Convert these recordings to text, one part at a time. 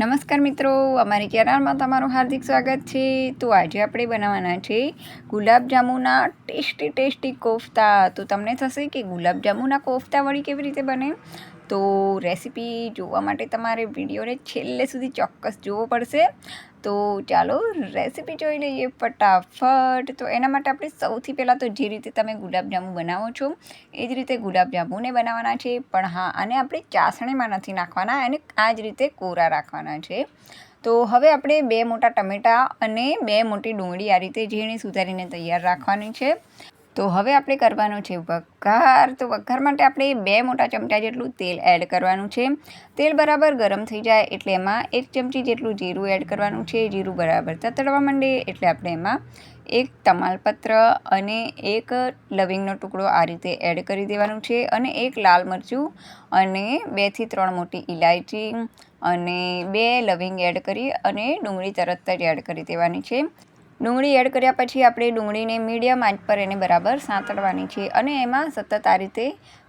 નમસ્કાર મિત્રો, અમારી ચેનલમાં તમારું હાર્દિક સ્વાગત છે. તો આજે આપણે બનાવવાના છે ગુલાબજાંબુના ટેસ્ટી ટેસ્ટી કોફતા. તો તમને થશે કે ગુલાબજાંબુના કોફતા વળી કેવી રીતે બને? તો રેસીપી જોવા માટે તમારે વિડીયોને છેલ્લે સુધી ચોક્કસ જોવો પડશે. તો ચાલો રેસીપી જોઈ લઈએ ફટાફટ. તો એના માટે આપણે સૌથી પહેલાં તો જે રીતે તમે ગુલાબજાંબુ બનાવો છો, એ જ રીતે ગુલાબજાંબુને બનાવવાના છે. પણ હા, આને આપણે ચાસણીમાં નથી નાખવાના અને આ જ રીતે કોરા રાખવાના છે. તો હવે આપણે બે મોટા ટમેટાં અને બે મોટી ડુંગળી આ રીતે ઝીણી સુધારીને તૈયાર રાખવાની છે. તો હવે આપણે કરવાનું છે વઘાર. તો વઘાર માટે આપણે બે મોટા ચમચા જેટલું તેલ એડ કરવાનું છે. તેલ બરાબર ગરમ થઈ જાય એટલે એમાં એક ચમચી જેટલું જીરું એડ કરવાનું છે. જીરું બરાબર તતડવા માંડે એટલે આપણે એમાં એક તમાલપત્ર અને એક લવિંગનો ટુકડો આ રીતે એડ કરી દેવાનું છે અને એક લાલ મરચું અને બેથી ત્રણ મોટી ઇલાયચી અને બે લવિંગ એડ કરી અને ડુંગળી તરત જ એડ કરી દેવાની છે. ડુંગળી એડ કર્યા પછી આપણે ડુંગળીને મીડિયમ આંચ પર એને બરાબર સાંતળવાની છે અને એમાં સતત આ રીતે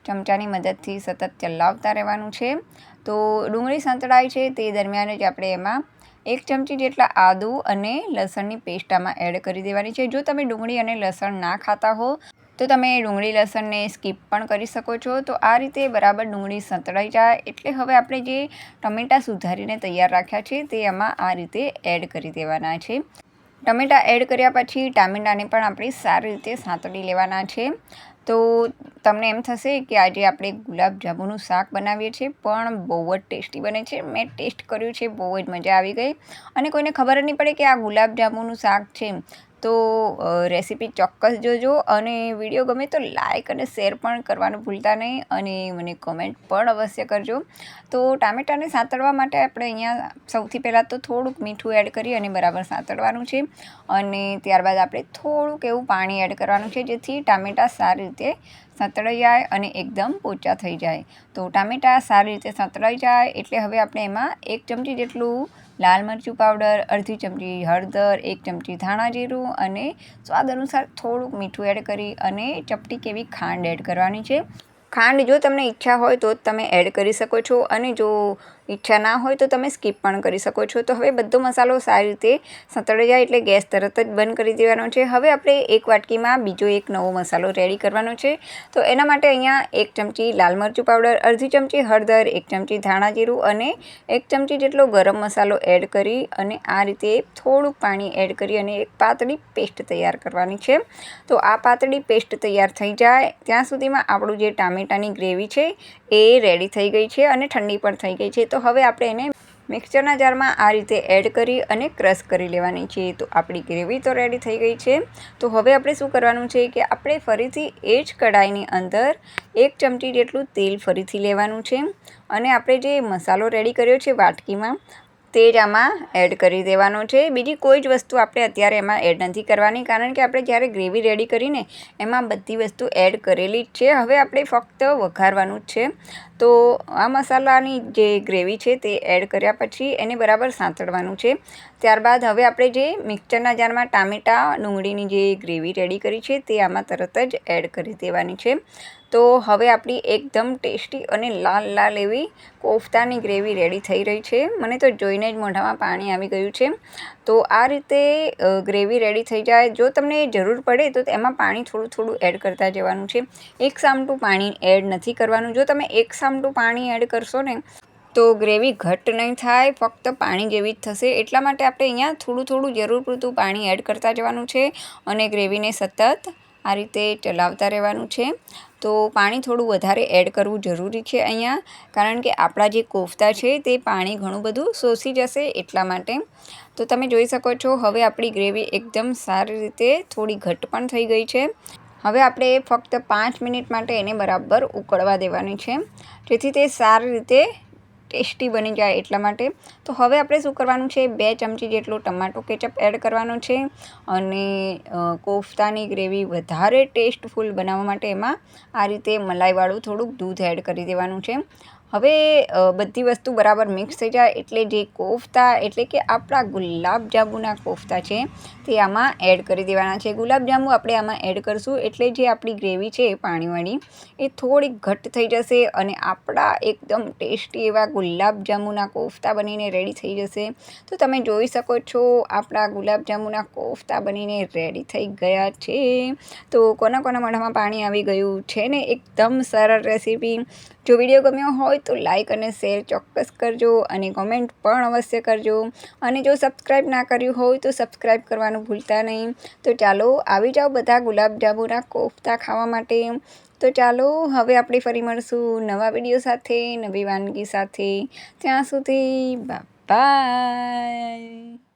ચમચાની મદદથી સતત ચલાવતા રહેવાનું છે. તો ડુંગળી સંતળાય છે તે દરમિયાન જ આપણે એમાં એક ચમચી જેટલા આદુ અને લસણની પેસ્ટ આમાં એડ કરી દેવાની છે. જો તમે ડુંગળી અને લસણ ના ખાતા હો, તો તમે ડુંગળી લસણને સ્કીપ પણ કરી શકો છો. તો આ રીતે બરાબર ડુંગળી સંતળાઈ જાય. એટલે હવે આપણે જે ટમેટાં સુધારીને તૈયાર રાખ્યા છે તે એમાં આ રીતે એડ કરી દેવાના છે. ટમેટાં એડ કર્યા પછી ટામેટાને પણ આપણે સારી રીતે સાંતળી લેવાના છે. તો તમને એમ થશે કે આજે આપણે ગુલાબ જાંબુનું શાક બનાવીએ છીએ, પણ બહુ જ ટેસ્ટી બને છે. મેં ટેસ્ટ કર્યું છે, બહુ જ મજા આવી ગઈ. અને કોઈને ખબર જ નહીં પડે કે આ ગુલાબ જાંબુનું શાક છે. તો રેસીપી ચોક્કસ જોજો અને વીડિયો ગમે તો લાઇક અને શેર પણ કરવાનું ભૂલતા નહીં અને મને કોમેન્ટ પણ અવશ્ય કરજો. તો ટામેટાને સાંતળવા માટે આપણે અહીંયા સૌથી પહેલાં તો થોડુંક મીઠું એડ કરી અને બરાબર સાંતળવાનું છે. અને ત્યારબાદ આપણે થોડુંક એવું પાણી એડ કરવાનું છે જેથી ટામેટાં સારી રીતે સંતળાઈ જાય અને એકદમ પોચા થઈ જાય. તો ટામેટાં સારી રીતે સંતળાઈ જાય એટલે હવે આપણે એમાં એક ચમચી જેટલું લાલ મરચું પાવડર, અડધી ચમચી હળદર, એક ચમચી ધાણા જીરું અને સ્વાદ અનુસાર થોડુંક મીઠું એડ કરી અને ચપટી કેવી ખાંડ એડ કરવાની છે. ખાંડ જો તમને ઈચ્છા હોય તો તમે એડ કરી શકો છો અને જો ઈચ્છા ના હોય તો તમે સ્કીપ પણ કરી શકો છો. તો હવે બધો મસાલો સારી રીતે સંતળી જાય એટલે ગેસ તરત જ બંધ કરી દેવાનો છે. હવે આપણે એક વાટકીમાં બીજો એક નવો મસાલો રેડી કરવાનો છે. તો એના માટે અહીંયા એક ચમચી લાલ મરચું પાવડર અડધી ચમચી હળદર, એક ચમચી ધાણા જીરું અને એક ચમચી જેટલો ગરમ મસાલો એડ કરી અને આ રીતે થોડુંક પાણી એડ કરી અને એક પાતળી પેસ્ટ તૈયાર કરવાની છે. તો આ પાતળી પેસ્ટ તૈયાર થઈ જાય. ત્યાં સુધીમાં આપણું જે ટામેટું ટામેટાની ગ્રેવી છે, એ રેડી થઈ ગઈ છે અને ઠંડી પણ થઈ ગઈ છે. તો હવે આપણે એને મિક્સરના જારમાં આ રીતે એડ કરી અને ક્રશ કરી લેવાની છે. તો આપણી ગ્રેવી તો રેડી થઈ ગઈ છે. તો હવે આપણે શું કરવાનું છે કે આપણે ફરીથી એ જ કઢાઈની અંદર એક ચમચી જેટલું તેલ ફરીથી લેવાનું છે. અને આપણે જે મસાલો રેડી કર્યો છે વાટકીમાં તે જ આમાં એડ કરી દેવાનો છે. બીજી કોઈ જ વસ્તુ આપણે અત્યારે એમાં એડ નથી કરવાની, કારણ કે આપણે જ્યારે ગ્રેવી રેડી કરીને એમાં બધી વસ્તુ એડ કરેલી જ છે. હવે આપણે ફક્ત વઘારવાનું જ છે. તો આ મસાલાની જે ગ્રેવી છે તે એડ કર્યા પછી એને બરાબર સાંતળવાનું છે. ત્યારબાદ હવે આપણે જે મિક્સરના જારમાં ટામેટાં, ડુંગળીની જે ગ્રેવી રેડી કરી છે તે આમાં તરત જ એડ કરી દેવાની છે. તો હવે આપણી એકદમ ટેસ્ટી અને લાલ લાલ એવી કોફતાની ગ્રેવી રેડી થઈ રહી છે. મને તો જોઈને જ મોઢામાં પાણી આવી ગયું છે. તો આ રીતે ગ્રેવી રેડી થઈ જાય. જો તમને જરૂર પડે તો એમાં પાણી થોડું થોડું એડ કરતા જવાનું છે. એક સામટું પાણી એડ નથી કરવાનું. જો તમે એક સામટું પાણી એડ કરશો ને, તો ગ્રેવી ઘટ નહીં થાય, ફક્ત પાણી જેવી જ થશે. એટલા માટે આપણે અહીંયા થોડું થોડું જરૂર પૂરતું પાણી એડ કરતા જવાનું છે અને ગ્રેવીને સતત આ રીતે ચલાવતા રહેવાનું છે. તો પાણી થોડું વધારે એડ કરવું જરૂરી છે અહીંયા, કારણ કે આપણા જે કોફતા છે તે પાણી ઘણું બધું શોષી જશે એટલા માટે. તો તમે જોઈ શકો છો, હવે આપણી ગ્રેવી એકદમ સારી રીતે થોડી ઘટ પણ થઈ ગઈ છે. હવે આપણે ફક્ત પાંચ મિનિટ માટે એને બરાબર ઉકળવા દેવાની છે, જેથી તે સારી રીતે ટેસ્ટી બની જાય એટલા માટે. તો હવે આપણે શું કરવાનું છે? બે ચમચી જેટલો ટમાટો કેચઅપ એડ કરવાનો છે અને કોફતાની ગ્રેવી વધારે ટેસ્ટફુલ બનાવવા માટે એમાં આ રીતે મલાઈવાળું થોડુંક દૂધ એડ કરી દેવાનું છે. હવે બધી વસ્તુ બરાબર મિક્સ થઈ જાય એટલે જે કોફતા એટલે કે આપણા ગુલાબ જાંબુના કોફતા છે, તે આમાં એડ કરી દેવાના છે. ગુલાબ જાંબુ આપણે આમાં એડ કરશું એટલે જે આપણી ગ્રેવી છે પાણીવાળી, એ થોડીક ઘટ્ટ થઈ જશે અને આપણા એકદમ ટેસ્ટી એવા ગુલાબજાંબુના કોફતા બનીને રેડી થઈ જશે. તો તમે જોઈ શકો છો આપણા ગુલાબ જાંબુના કોફતા બનીને રેડી થઈ ગયા છે. તો કોના કોના મોઢામાં પાણી આવી ગયું છે ને? એકદમ સરળ રેસીપી જો વીડિયો ગમ્યો હોય તો લાઇક અને શેર ચોક્કસ કરજો અને કોમેન્ટ પણ અવશ્ય કરજો. અને જો સબસ્ક્રાઈબ ના કર્યું હોય તો સબસ્ક્રાઈબ કરવાનું ભૂલતા નહીં. તો ચાલો આવી જાઓ બધા ગુલાબજાંબુના કોફતા ખાવા માટે. તો ચાલો હવે આપણે ફરી મળશું નવા વીડિયો સાથે, નવી વાનગી સાથે. ત્યાં સુધી બાય